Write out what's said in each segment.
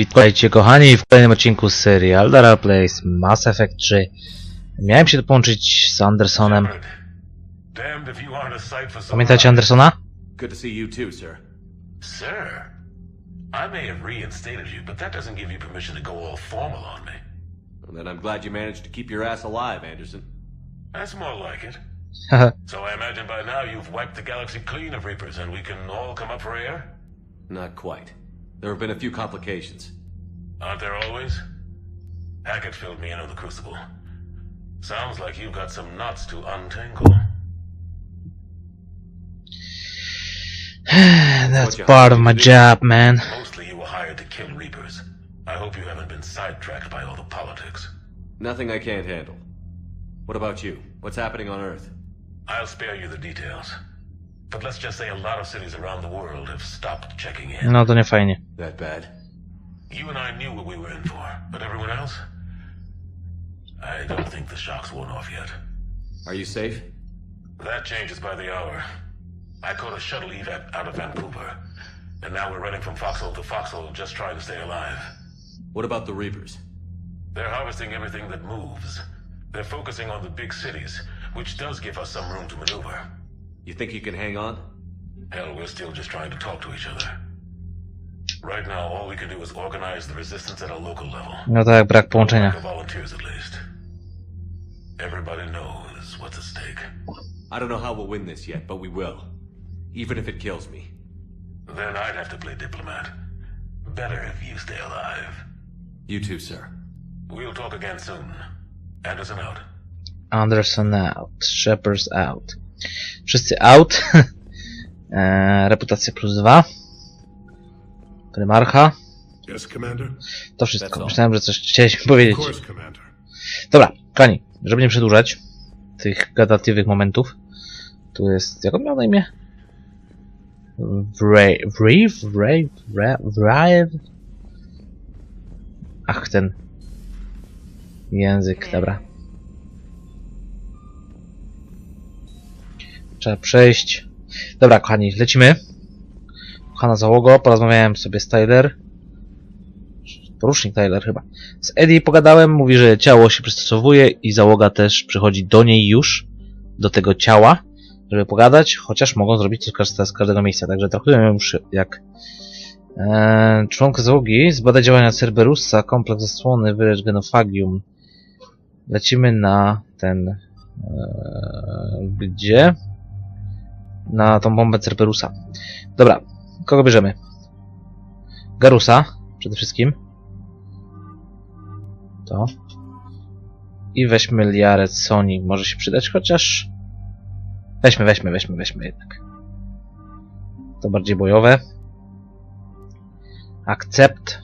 Witajcie kochani w kolejnym odcinku z serii Aldara Plays Mass Effect 3. Miałem się tu połączyć z Andersonem. Shepard, Damned if you aren't a sight for sore Pamiętacie. Andersona? Good to see you too, sir. Sir, I may have reinstated you, but that doesn't give you permission to go all formal on me. And then I'm glad you managed to keep your ass alive, Anderson. That's more like it. So I imagine by now you've wiped the galaxy clean of Reapers and we can all come up for air? Not quite. There have been a few complications. Aren't there always? Hackett filled me in on the Crucible. Sounds like you've got some knots to untangle. That's part of my job, man. Mostly you were hired to kill Reapers. I hope you haven't been sidetracked by all the politics. Nothing I can't handle. What about you? What's happening on Earth? I'll spare you the details. But let's just say a lot of cities around the world have stopped checking in. No to nie fajnie. That bad? You and I knew what we were in for, but everyone else? I don't think the shock's worn off yet. Are you safe? That changes by the hour. I caught a shuttle evac out of Vancouver, and now we're running from foxhole to foxhole just trying to stay alive. What about the Reapers? They're harvesting everything that moves. They're focusing on the big cities, which does give us some room to maneuver. You think you can hang on? Hell, we're still just trying to talk to each other. Right now, all we can do is organize the resistance at a local level. No tak, brak połączenia. Lack of volunteers, at least. Everybody knows what's at stake. I don't know how we'll win this yet, but we will. Even if it kills me. Then I'd have to play diplomat. Better if you stay alive. You too, sir. We'll talk again soon. Anderson out. Anderson out. Shepard's out. Wszyscy out. Eee, reputacja plus dwa. Prymarcha. To wszystko. Myślałem, że coś chcieliśmy powiedzieć. Dobra, kochani, żeby nie przedłużać tych gadatliwych momentów, tu jest, jak on miał na imię? Wray, Wray, Wray? Ach, ten język, dobra. Trzeba przejść. Dobra, kochani, lecimy. Kochana załogo, porozmawiałem sobie z Tyler. Porucznik Tyler chyba. Z Eddie pogadałem, mówi, że ciało się przystosowuje i załoga też przychodzi do niej już, do tego ciała, żeby pogadać, chociaż mogą zrobić to z każde- z każdego miejsca, także traktuję ją już jak e, członka załogi, zbadać działania Cerberusa, kompleks zasłony, wylecz genofagium. Lecimy na ten... E, gdzie? Na tą bombę Cerberusa. Dobra, kogo bierzemy? Garusa, przede wszystkim to. I weźmy Liarę Sony. Może się przydać, chociaż... Weźmy, weźmy, weźmy, weźmy jednak. To bardziej bojowe. Akcept.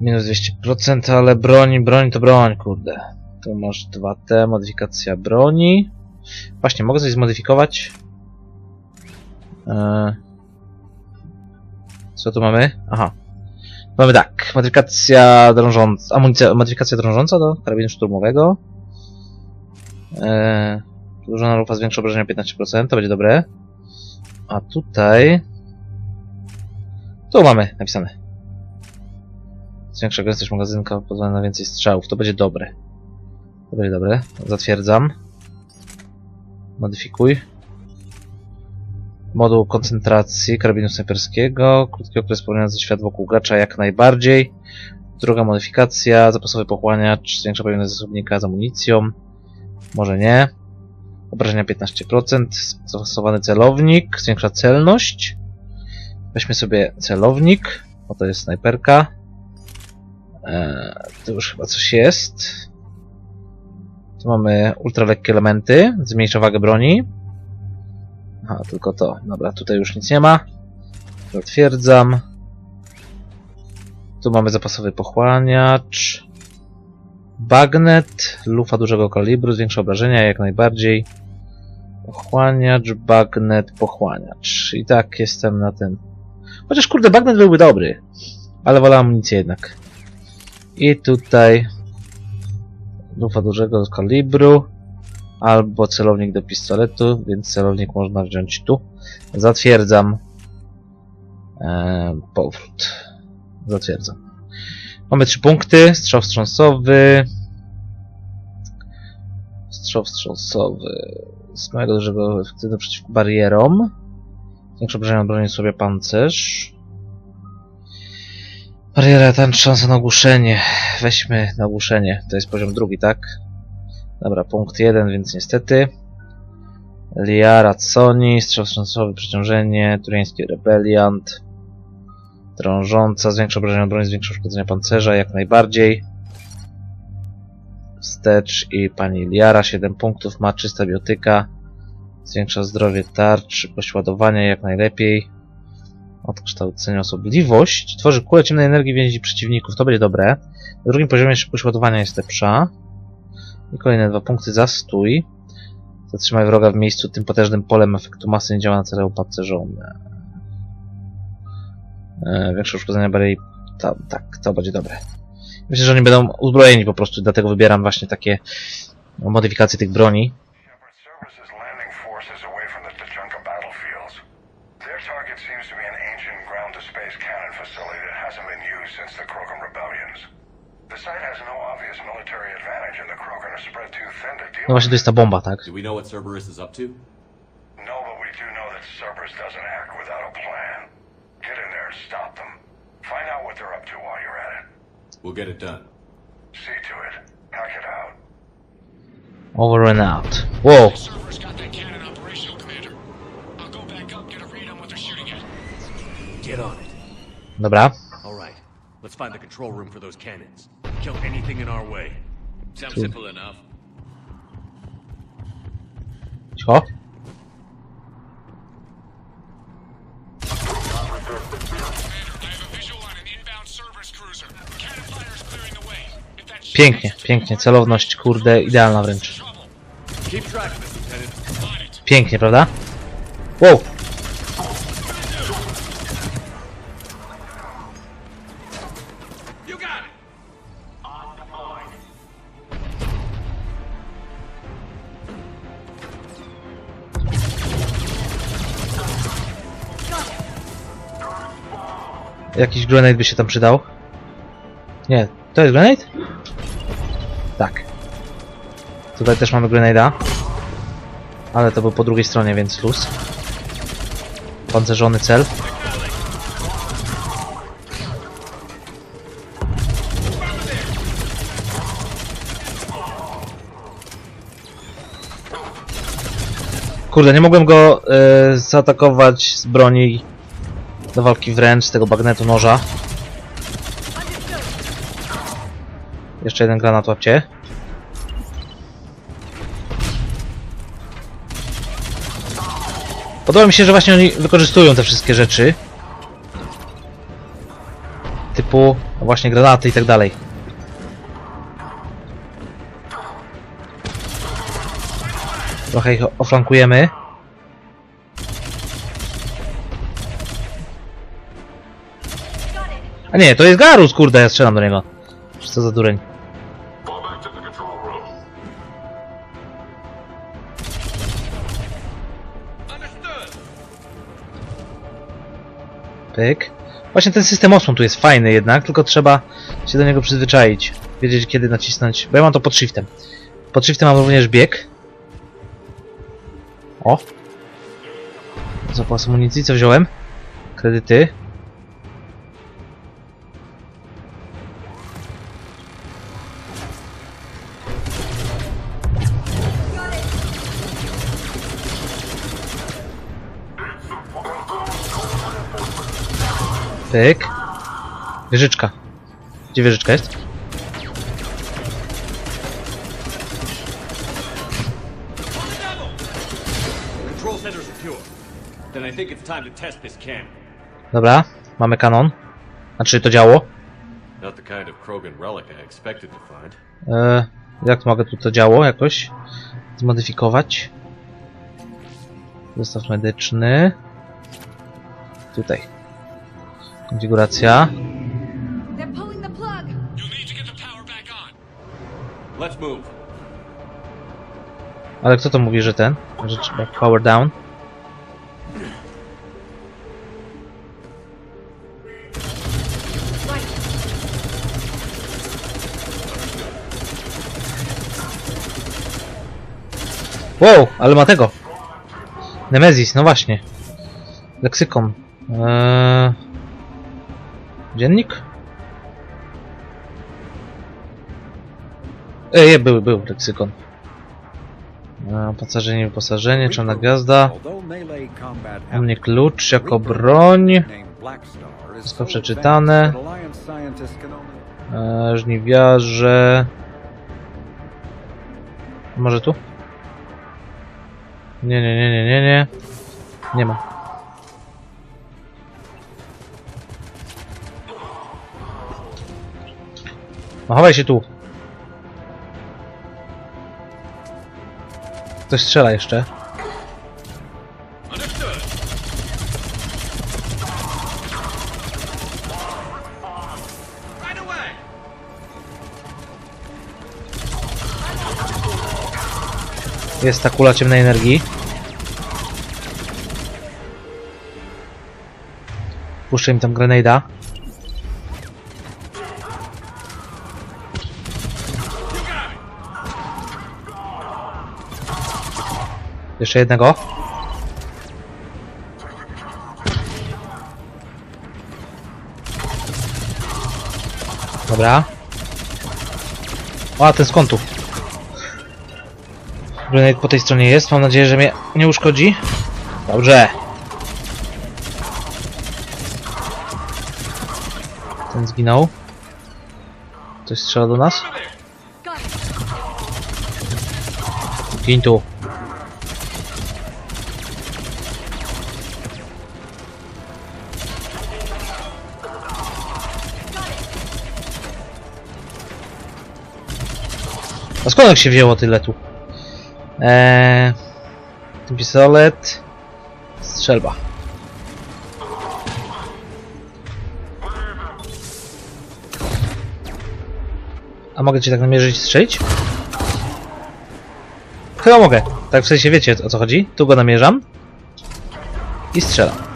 Minus 200%, ale broń, broń to broń, kurde. Tu masz 2T, modyfikacja broni. Właśnie, mogę coś zmodyfikować? Eee... Co tu mamy? Aha. Mamy tak, modyfikacja drążąca, amunicja, modyfikacja drążąca do karabinu szturmowego. Eee, przedłużona lufa zwiększa obrażenia 15%, to będzie dobre. A tutaj... Tu mamy napisane. Zwiększa gęstość magazynka, pozwala na więcej strzałów, to będzie dobre. To będzie dobre, zatwierdzam. Modyfikuj. Moduł koncentracji karabinu snajperskiego, krótki okres poruszający świat wokół gracza jak najbardziej. Druga modyfikacja, zapasowy pochłaniacz, zwiększa pojemność zasobnika z amunicją. Może nie. Obrażenia 15%, zastosowany celownik, zwiększa celność. Weźmy sobie celownik, bo to jest snajperka. Eee, tu już chyba coś jest. Tu mamy ultralekkie elementy, zmniejsza wagę broni. Aha, tylko to. Dobra, tutaj już nic nie ma. Zatwierdzam. Tu mamy zapasowy pochłaniacz. Bagnet, lufa dużego kalibru, zwiększa obrażenia jak najbardziej. Pochłaniacz, bagnet, pochłaniacz. I tak jestem na tym. Chociaż kurde, bagnet byłby dobry. Ale wolę amunicję jednak. I tutaj lufa dużego kalibru albo celownik do pistoletu, więc celownik można wziąć tu. Zatwierdzam. E, powrót. Zatwierdzam. Mamy trzy punkty. Strzał wstrząsowy. Strzał wstrząsowy. Z małego dużego efektywny przeciwko barierom. Większe obrażenia broni sobie pancerz. Bariera ten szansa na ogłuszenie. Weźmy na ogłuszenie. To jest poziom drugi, tak? Dobra, punkt jeden, więc niestety. Liara Sony, strzał wstrząsowy, przeciążenie, turiański rebeliant. Drążąca, zwiększa obrażenia broni, zwiększa uszkodzenia pancerza, jak najbardziej. Wstecz i pani Liara, 7 punktów, ma czysta biotyka. Zwiększa zdrowie tarcz, szybkość ładowania jak najlepiej. Odkształcenie osobliwość. Tworzy kulę ciemnej energii więzi przeciwników, to będzie dobre. Na drugim poziomie szybkość ładowania jest lepsza. I kolejne dwa punkty zastój. Zatrzymaj wroga w miejscu tym potężnym polem efektu masy nie działa na cele opancerzone. E, większe uszkodzenia bariery. Tak, to będzie dobre. Myślę, że oni będą uzbrojeni po prostu, dlatego wybieram właśnie takie modyfikacje tych broni. No właśnie to jest ta bomba, tak? Do we know what Cerberus is up to? No, but we do know that Cerberus doesn't act without a plan. Get in there and stop them. Find out what they're up to while you're at it. We'll get it done. See to it. Hack it out. Over and out. Wow, Server's got that cannon operational, Commander. I'll go back up, get a read on what they're shooting at. Get on it. dobra. All right. Let's find the control room for those cannons. Kill anything in our way. Sounds simple enough. Ship Pięknie, pięknie. Celowność, kurde, idealna wręcz. Pięknie, prawda? Wow, jakiś grenade by się tam przydał. Nie, to jest grenade? Tak. Tutaj też mamy grenade'a. Ale to był po drugiej stronie, więc luz. Pancerzony cel. Kurde, nie mogłem go e, zaatakować z broni do walki wręcz, tego bagnetu noża. Jeszcze jeden granat łapcie. Podoba mi się, że właśnie oni wykorzystują te wszystkie rzeczy. Typu właśnie granaty i tak dalej. Trochę ich oflankujemy. A nie, to jest Garus, kurde, ja strzelam do niego. Co za dureń. Pyk. Właśnie ten system osłon tu jest fajny jednak, tylko trzeba się do niego przyzwyczaić. Wiedzieć kiedy nacisnąć, bo ja mam to pod shiftem. Pod shiftem mam również bieg. O! Zapas amunicji, co wziąłem? Kredyty. Pyk. Wieżyczka. Gdzie wieżyczka jest? Dobra, mamy kanon. Znaczy to działo. E, jak mogę tu to działo jakoś zmodyfikować? Zestaw medyczny. Tutaj. Konfiguracja. Ale kto to mówi, że ten? Że trzeba power down? Wow, ale ma tego! Nemezis, no właśnie. Leksykon. Eee... Dziennik? Ej, był, był leksykon. Eee, Opancerzenie, wyposażenie, czarna gwiazda. U mnie klucz jako broń. Wszystko przeczytane. Eee, żniwiarze. Może tu? Nie, nie, nie, nie, nie, nie. Nie ma. No chowaj się tu. Ktoś strzela jeszcze. Jest ta kula ciemnej energii. Puszczę im tam grenada. Jeszcze jednego. Dobra. O, a ten z kątu. Grenade po tej stronie jest. Mam nadzieję, że mnie nie uszkodzi. Dobrze. Ten zginął. Ktoś strzela do nas? Gin tu. Skąd się wzięło tyle tu? Eee, pistolet. Strzelba. A mogę cię tak namierzyć i strzelić? Chyba mogę. Tak w sensie wiecie o co chodzi. Tu go namierzam. I strzelam.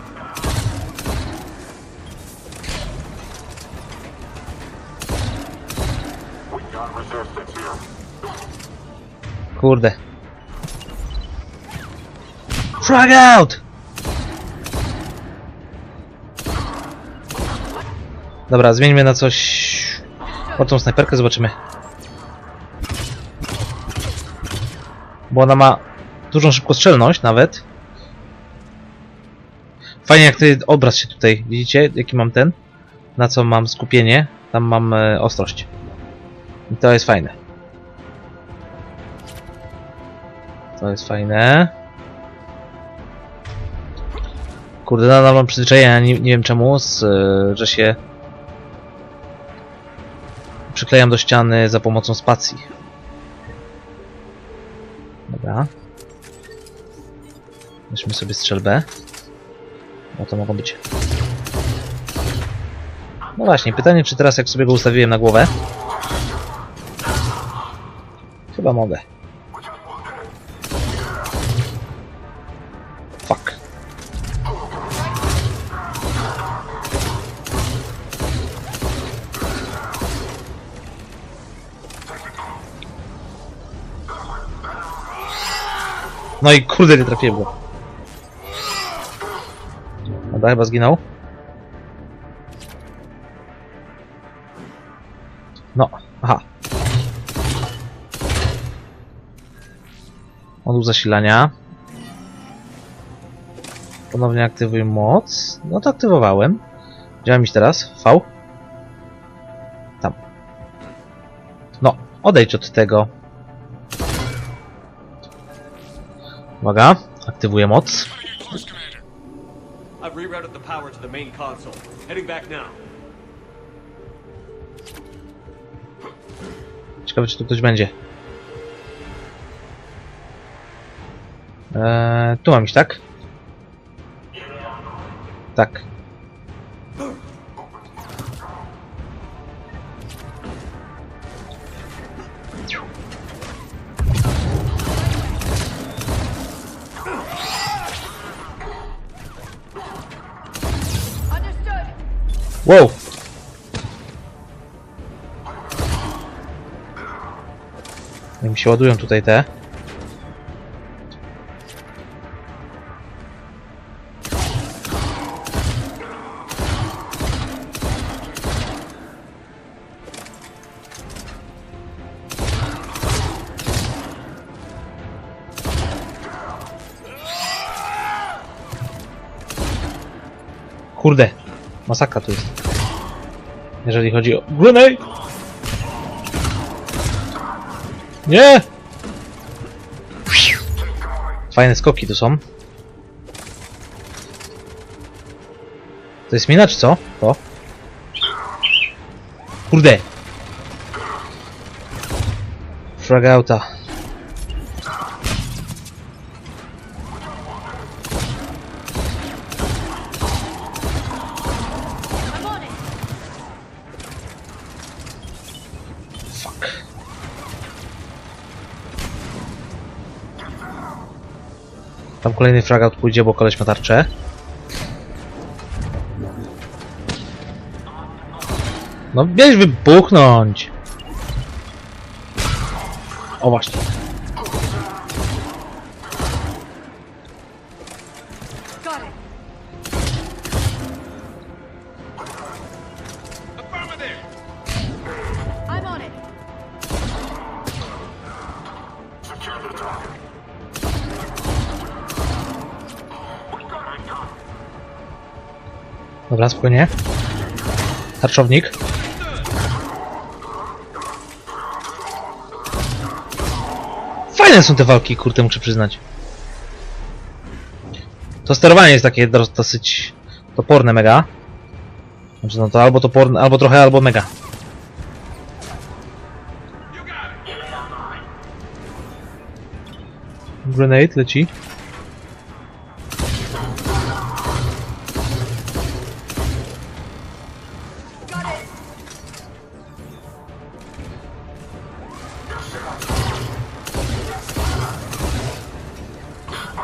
Kurde. Frag out! Dobra, zmieńmy na coś... Po tą snajperkę zobaczymy. Bo ona ma dużą szybkostrzelność nawet. Fajnie jak ten obraz się tutaj, widzicie jaki mam ten? Na co mam skupienie? Tam mam e, ostrość. I to jest fajne. To jest fajne. Kurde, nadal mam przyzwyczajenia, nie, nie wiem czemu, z, e, że się przyklejam do ściany za pomocą spacji. Dobra. Weźmy sobie strzelbę. No to mogą być. No właśnie, pytanie czy teraz jak sobie go ustawiłem na głowę? Chyba mogę. No i kurde nie trafiłem go. Dobra, chyba zginął. No, aha. Moduł zasilania. Ponownie aktywuj moc. No to aktywowałem. Działa mi teraz. V. Tam. No, odejdź od tego. Uwaga, aktywuję moc. Close, Commander. I've rerouted the power to the main console. Heading back now. Ciekawe, czy tu ktoś będzie. Eee, tu mam iść, tak? Tak. Wow! Jak mi się ładują tutaj te. Kurde, masakra tu jest. Jeżeli chodzi o... Grenade! Nie! Fajne skoki tu są. To jest mina, czy co? To? Kurde! Fragauta. Kolejny fragout pójdzie, bo koleś ma tarczę. No bierz wybuchnąć! O właśnie. Affirmative! Dobra, spokojnie. Tarczownik. Fajne są te walki, kurde, muszę przyznać. To sterowanie jest takie dos- dosyć toporne mega. Znaczy no to albo toporne, albo trochę, albo mega. Grenade leci.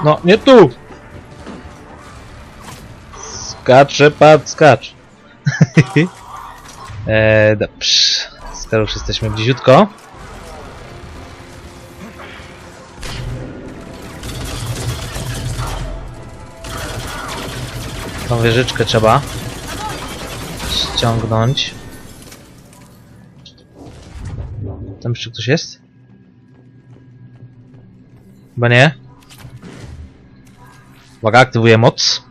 No, nie tu! Skacze, pad, skacz. eee, dobrze. Skoro już jesteśmy bliziutko. Tą wieżyczkę trzeba ściągnąć. Tam jeszcze ktoś jest? Chyba nie. Uwaga, aktywuję moc.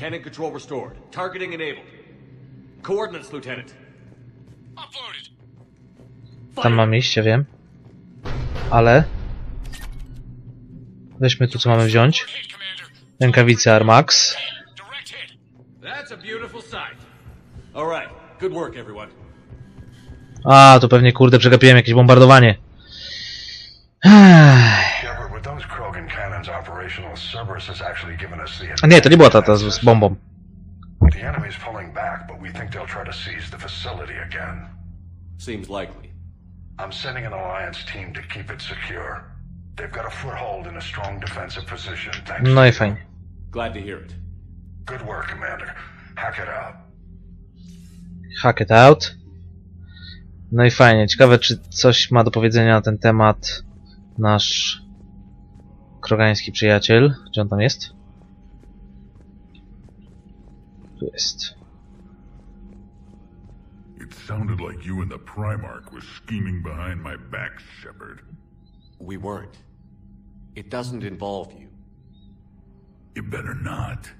Cannon control restored. Targeting enabled. Coordinates, Lieutenant. Uploaded. Tam mam iść, ja wiem. Ale... Weźmy tu, co mamy wziąć. Rękawice Armax. A to pewnie, kurde, przegapiłem jakieś bombardowanie. Nie, to nie była ta, ta z, z bombą. The enemy's pulling back, but we think they'll try to seize the facility again. Seems likely. I'm sending an alliance team to keep it secure. They've got a foothold in a strong defensive position, thanks No i fajnie. Glad to hear it. Good work, Commander. Hack it out. Hack it out. No i fajnie. Ciekawe, czy coś ma do powiedzenia na ten temat nasz krogański przyjaciel. Gdzie on tam jest? Tu jest. It sounded like you and the Primarch were scheming behind my back, Shepard. We weren't. It doesn't involve you. You better not.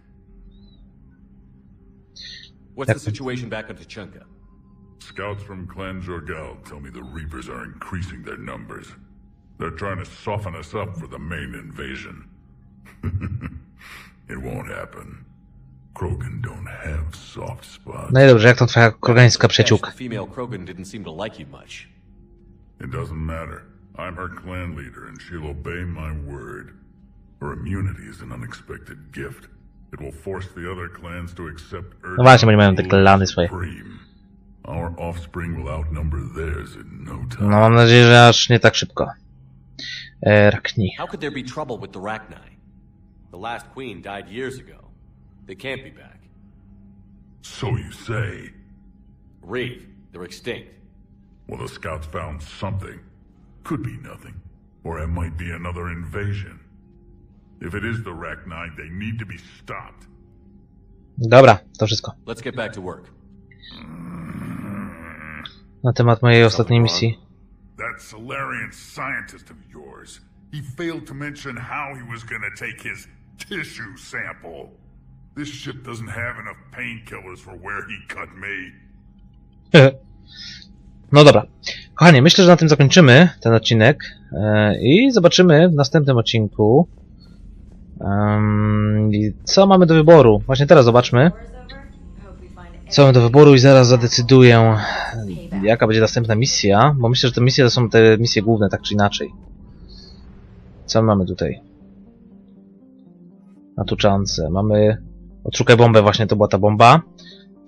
What's the situation back on Tachanka? Scouts from Clan Jorgal tell me the Reapers are increasing their numbers. They're trying to soften us up for the main invasion. it won't happen. Krogan don't have soft spots. No i dobrze, jak to twoja krogańska The przyjaciółka? female Krogan didn't seem to like you much. It doesn't matter. I'm her clan leader, and she'll obey my word. Her immunity is an unexpected gift. It will force the other clans to accept Earth No właśnie, bo nie mają te klany swoje. Our offspring will outnumber theirs in no No time. mam nadzieję, że aż nie tak szybko. Rakni. How could there be trouble with the Rachni? The last queen died years ago. They can't be back. So you say. Reeve, they're extinct. Well, the scouts found something. Could be nothing. Or it might be another invasion. If it is the Rachni, they need to be stopped. Dobra, to wszystko. Let's get back to work. Na temat mojej ostatniej misji. That Solarian scientist of yours. He failed to mention how he was gonna take his tissue sample. This ship doesn't have enough painkillers for where he cut me. No dobra. Kochani, myślę, że na tym zakończymy ten odcinek i zobaczymy w następnym odcinku co mamy do wyboru. Właśnie teraz zobaczmy, co mamy do wyboru i zaraz zadecyduję, jaka będzie następna misja, bo myślę, że te misje to są te misje główne, tak czy inaczej. Co mamy tutaj? Na tuczance. Mamy... Odszukaj bombę, właśnie to była ta bomba.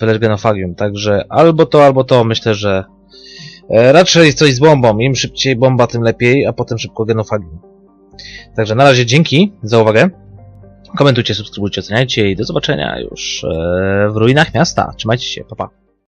Wylecz genofagium, także albo to, albo to. Myślę, że e, raczej coś z bombą. Im szybciej bomba, tym lepiej, a potem szybko genofagium. Także na razie dzięki za uwagę. Komentujcie, subskrybujcie, oceniajcie i do zobaczenia już e, w ruinach miasta. Trzymajcie się, pa pa.